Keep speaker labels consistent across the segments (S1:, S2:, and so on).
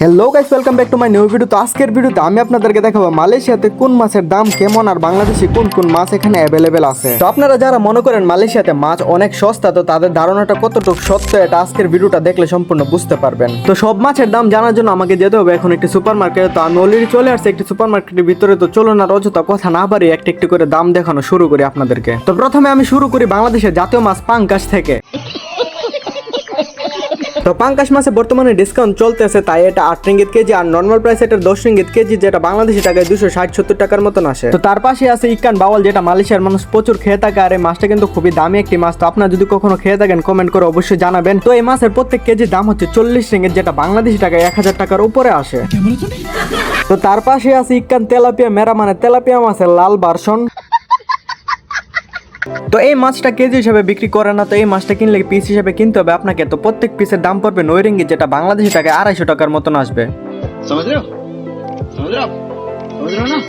S1: Hello guys welcome back to my new video তো আজকের ভিডিওতে আমি আপনাদেরকে দেখাবো মালয়েশিয়াতে কোন মাছের দাম কেমন আর বাংলাদেশে কোন কোন মাছ এখানে অ্যাভেলেবেল আছে। তো আপনারা যারা মনে করেন মালয়েশিয়াতে মাছ অনেক সস্তা, তো তাদের ধারণাটা কতটুকু সত্য এটা আজকের ভিডিওটা দেখলে সম্পূর্ণ বুঝতে পারবেন। তো সব মাছের দাম জানার জন্য আমাকে যেতে হবে এখন একটি সুপার মার্কেটে তো আমি অলরেডি চলে আসছি একটি সুপার মার্কেটের ভিতরে। তো চলুন আর অযথা কথা না বাড়ি একটি একটি করে দাম দেখানো শুরু করি আপনাদেরকে। তো প্রথমে আমি শুরু করি বাংলাদেশের জাতীয় মাছ পাঙ্কাশ থেকে। তো পাঙ্কাশ মাছে বর্তমানে ডিসকাউন্ট চলতেছে, তাই এটা আট রিঙ্গিত কেজি আর নর্মাল প্রাইস এটা দশ রিঙ্গিত কেজি, যেটা বাংলাদেশি টাকায় দুশো ষাট সত্তর টাকার মতন আসে। তো তার পাশে আছে ইকান বাওয়াল, যেটা মালয়েশিয়ার মানুষ প্রচুর খেয়ে থাকে আর এই মাছটা কিন্তু খুবই দামি একটি মাছ। তো আপনার যদি কখনো খেয়ে থাকেন কমেন্ট করে অবশ্যই জানাবেন। তো এই মাছের প্রত্যেক কেজির দাম হচ্ছে চল্লিশ রিঙ্গিত, যেটা বাংলাদেশি টাকায় এক হাজার টাকার উপরে আসে। তো তার পাশে আছে ইকান তেলাপিয়া মেরা মানে তেলাপিয়া মাছের লাল ভার্সন তো এই মাছটা কেজি হিসাবে বিক্রি করে না, তো এই মাছটা কিনলে পিস হিসাবে কিনতে হবে আপনাকে। তো প্রত্যেক পিসের দাম পড়বে নৈরিঙ্গি, যেটা বাংলাদেশি টাকায় আড়াইশো টাকার মতন আসবে।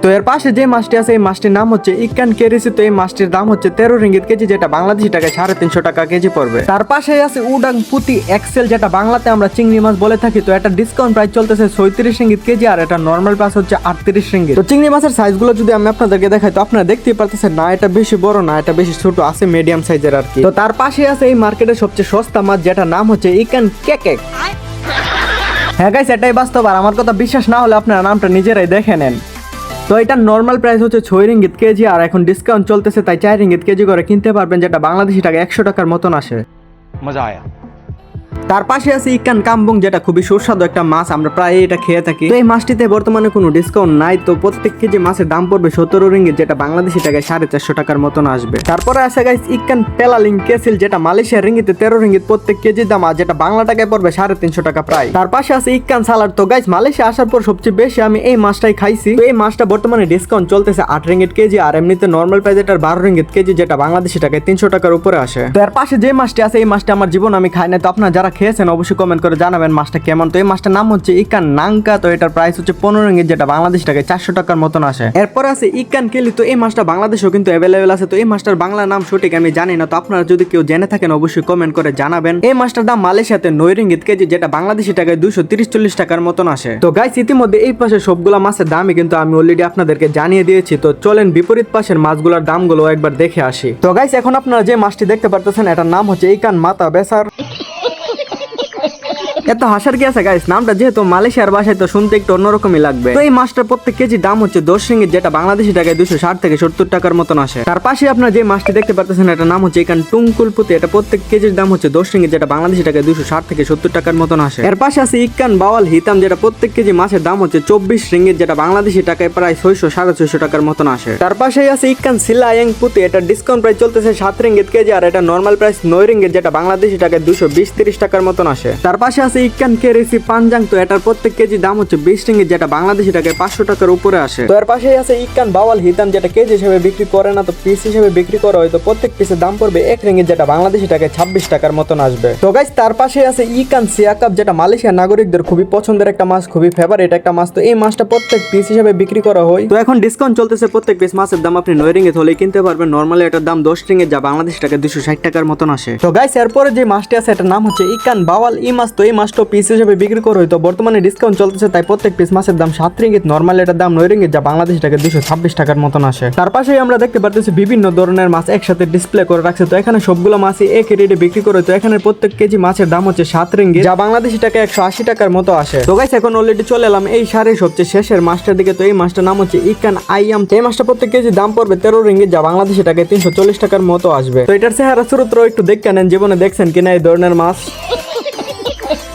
S1: তো এর পাশে যে মাছটি আছে, এই মাছটির নাম হচ্ছে ইকান কেরিসি। তো এই মাছটির দাম হচ্ছে তেরো রিঙ্গিত কেজি, যেটা বাংলাদেশি টাকায় সাড়ে তিনশো টাকা কেজি পড়বে। তার পাশে আছে উডাং পুতি এক্সেল, যেটা বাংলাতে আমরা চিংড়ি মাছ বলে থাকি। তো এটা ডিসকাউন্ট প্রাইস চলতেছে ছয়ত্রিশ রিঙ্গিত কেজি, আর এটা নর্মাল প্রাইস হচ্ছে আটত্রিশ রিঙ্গিত। তো চিংড়ি মাছের সাইজগুলো যদি আমি আপনাদেরকে দেখাই, তো আপনারা দেখতেই পারতেছেন না, এটা বেশি বড় না, এটা বেশি ছোট, আছে মিডিয়াম সাইজের আর কি। তো তার পাশে আছে এই মার্কেটের সবচেয়ে সস্তা মাছ যেটা নাম হচ্ছে ইকান কেকেক। হ্যাঁ গাইস এটাই বাস্তব, আর আমার কথা বিশ্বাস না হলে আপনারা নামটা নিজেরাই দেখে নেন। তো এটা নর্মাল প্রাইস হচ্ছে ছয় রিঙ্গিত কেজি আর এখন ডিসকাউন্ট চলতেছে, তাই চার রিঙ্গিত কেজি করে কিনতে পারবেন, যেটা বাংলাদেশি টাকা একশো টাকার মতন আসে।
S2: মজা আয়া।
S1: তার পাশে আছে ইকান কাম্বুং, যেটা খুবই সুস্বাদু একটা মাছ, আমরা প্রায় এটা খেয়ে থাকি। তো এই মাছটিতে বর্তমানে কোনো ডিসকাউন্ট নাই, তো প্রত্যেক কেজি মাছের দাম পড়বে সতেরো রিঙ্গিত, যেটা বাংলাদেশি টাকায় সাড়ে চারশো টাকার মতন আসবে। তারপরে আছে গাইস ইকান পেলালিং কেসিল, যেটা মালয়েশিয়ার রিঙ্গিতে তেরো রিঙ্গিত প্রত্যেক কেজির দাম, আর যেটা বাংলা টাকায় পড়বে সাড়ে তিনশো টাকা প্রায়। তার পাশে আছে ইকান সালাড তো গাইস মালয়েশিয়া আসার পর সবচেয়ে বেশি আমি এই মাছটাই খাইছি। তো এই মাছটা বর্তমানে ডিসকাউন্ট চলতেছে আট রিঙ্গিত কেজি, আর এমনিতে নর্মাল প্রাইস এটার বারো রিঙ্গিত কেজি, যেটা বাংলাদেশি টাকায় তিনশো টাকার উপরে আসে। তো এর পাশে যে মাছটি আছে, এই মাছটা আমার জীবন আমি খাই না তো আপনারা যারা খেয়েছেন, অবশ্যই কমেন্ট করে জানাবেন মাছটা কেমন। তো এই মাছটার নাম হচ্ছে ইকান নাঙ্কা। তো এটার প্রাইস হচ্ছে পনেরো রিঙ্গিত যেটা বাংলাদেশ টাকায় চারশো টাকার মতন আসে। এরপরে আছে ইকান কেলি। তো এই মাছটা বাংলাদেশেও কিন্তু অ্যাভেলেবেল আছে। তো এই মাছটার বাংলা নাম সঠিক আমি জানি না। তো আপনারা যদি কেউ জেনে থাকেন, অবশ্যই কমেন্ট করে জানাবেন। এই মাছটার দাম মালয়েশিয়াতে নয় রিঙ্গিত কেজি, যেটা বাংলাদেশি টাকায় দুশো তিরিশ চল্লিশ টাকার মতন আসে। তো গাইস ইতিমধ্যে এই পাশে সবগুলা মাছের দামই কিন্তু আমি অলরেডি আপনাদেরকে জানিয়ে দিয়েছি। তো চলেন বিপরীত পাশের মাছগুলোর দামগুলো একবার দেখে আসি। তো গাইস এখন আপনারা যে মাছটি দেখতে পারতেছেন, এটার নাম হচ্ছে ইকান মাতা বেসার। এত হাসার কি আছে গাইস নামটা যেহেতু মালয়েশিয়ার ভাষায়, তো শুনতে একটু অন্যরকমই লাগবে। তো এই মাছটার প্রত্যেক কেজি দাম হচ্ছে দশ রিঙ্গিত, যেটা বাংলাদেশি টাকায় দুশো ষাট থেকে সত্তর টাকার মতন আসে। তার পাশে আপনার যে মাছটি দেখতে পারতেছেন, এটার নাম হচ্ছে এখান টুঙ্কুলপুতি এটা প্রত্যেক কেজির দাম হচ্ছে দশ রিঙ্গিত, যেটা বাংলাদেশি টাকায় দুশো ষাট থেকে সত্তর টাকার মতন আসে। এর পাশে আছে ইকান বাওয়াল হিতাম, যেটা প্রত্যেক কেজি মাছের দাম হচ্ছে চব্বিশ রিঙ্গিত, যেটা বাংলাদেশি টাকায় প্রায় ছয়শো, সাড়ে ছয়শো টাকার মতন আসে। তার পাশেই আছে ইকান সিলায়াং পুতি এটা ডিসকাউন্ট প্রাইস চলতেছে সাত রিঙ্গিত কেজি, আর এটা নর্মাল প্রাইস নয় রিঙ্গিত, যেটা বাংলাদেশি টাকায় দুশো বিশ তিরিশ টাকার মতন আসে। তার পাশে আছে ইকান কেরেসি পাঞ্জাং। তো এটার প্রত্যেক কেজি দাম হচ্ছে বিশ রিঙ্গিত যেটা বাংলাদেশি টাকায় পাঁচশো টাকার উপরে আসে। তো এর পাশেই আছে ইকান বাওয়াল হিতাম যেটা কেজি হিসেবে বিক্রি করে না, তো পিস হিসেবে বিক্রি করা হয়, তো প্রত্যেক পিসের দাম পড়বে এক রিঙ্গিত যেটা বাংলাদেশি টাকায় ছাব্বিশ টাকার মতন আসবে। তো গাইস তার পাশে আছে ইকান সিয়াকাপ যেটা মালয়েশিয়ার নাগরিকদের খুবই পছন্দের একটা মাছ, খুবই ফেভারিট একটা মাছ। তো এই মাছটা প্রত্যেক পিস হিসেবে বিক্রি করা হয়। তো এখন ডিসকাউন্ট চলতেছে প্রত্যেক পিস মাছের দাম, আপনি নয় রিঙ্গিত হলেই কিনতে পারবেন। নর্মালি এটার দাম দশ রিঙ্গিত যা বাংলাদেশ টাকা দুশো ষাট টাকার মতন আসে। তো গাইস এরপরে যে মাছটি আছে, এটার নাম হচ্ছে ইকান বাওয়াল ই মাছ। তো এই মাছটা পিস হিসেবে বিক্রি করা হয় তো বর্তমানে ডিসকাউন্ট চলতেছে, তাই প্রত্যেক পিস মাছের দাম সাত রিঙ্গিত। নর্মাল এটার দাম নয় রিঙ্গিত, যা বাংলাদেশ টাকা দুশো ছাব্বিশ টাকার মতন আসে। তার পাশেই আমরা দেখতে পারতেছি বিভিন্ন ধরনের মাছ একসাথে ডিসপ্লে করে রাখছে। তো এখানে সবগুলো মাছই এক রেটে বিক্রি করে তো এখানে প্রত্যেক কেজি মাছের দাম হচ্ছে সাত রিঙ্গিত, যা বাংলাদেশি টাকা একশো আশি টাকার মতো আসে। তো গাইস এখন অলরেডি চলে এলাম এই সারের সবচেয়ে শেষের মাছটার দিকে। তো এই মাছটার নাম হচ্ছে ইকান আইয়াম এই মাছটা প্রত্যেক কেজি দাম পড়বে তেরো রিঙ্গিত, যা বাংলাদেশি টাকায় তিনশো চল্লিশ টাকার মতো আসবে। তো এটার চেহারা স্রোত একটু দেখে নেন, জীবনে দেখছেন কিনা এই ধরনের মাছ?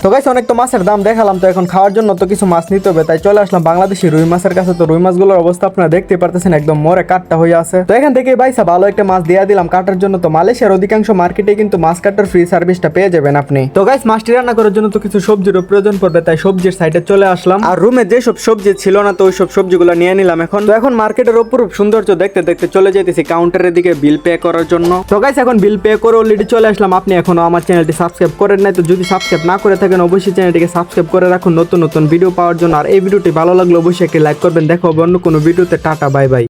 S1: তো গাইস অনেক তো মাছের দাম দেখালাম, তো এখন খাওয়ার জন্য তো কিছু মাছ নিতে হবে, তাই চলে আসলাম বাংলাদেশি রুই মাছের কাছে। তো রুই মাছগুলোর অবস্থা আপনারা দেখতে পারতেছেন, একদম মরে কাটটা হয়ে আছে। তো এখান থেকে বাইসা ভালো একটা মাছ দিয়ে দিলাম, কাটার জন্য তো মালয়েশিয়ার অধিকাংশ মার্কেটে কিন্তু মাছ কাটার ফ্রি সার্ভিসটা পেয়ে যাবেন আপনি। তো গাইস মাছটি রান্না করার জন্য তো কিছু সবজিরও প্রয়োজন পড়বে, তাই সবজির সাইডে চলে আসলাম। আর রুমে যেসব সবজি ছিল না, তো ওই সব সবজিগুলো নিয়ে নিলাম এখন। তো এখন মার্কেটের অপরূপ সৌন্দর্য দেখতে দেখতে চলে যেতেছি কাউন্টারের দিকে বিল পে করার জন্য। তো গাইস এখন বিল পে করে অলরেডি চলে আসলাম, আপনি এখনও আমার চ্যানেলটি সাবস্ক্রাইব করেন নাই, তো যদি সাবস্ক্রাইব না করে থাকেন অবশ্যই চ্যানেলটিকে সাবস্ক্রাইব করে রাখুন। নতুন নতুন ভিডিও পাওয়ার জন্য। আর এই ভিডিওটি ভালো লাগলে অবশ্যই একটি লাইক করবেন। দেখো অন্য কোনো ভিডিওতে টাটা বাই বাই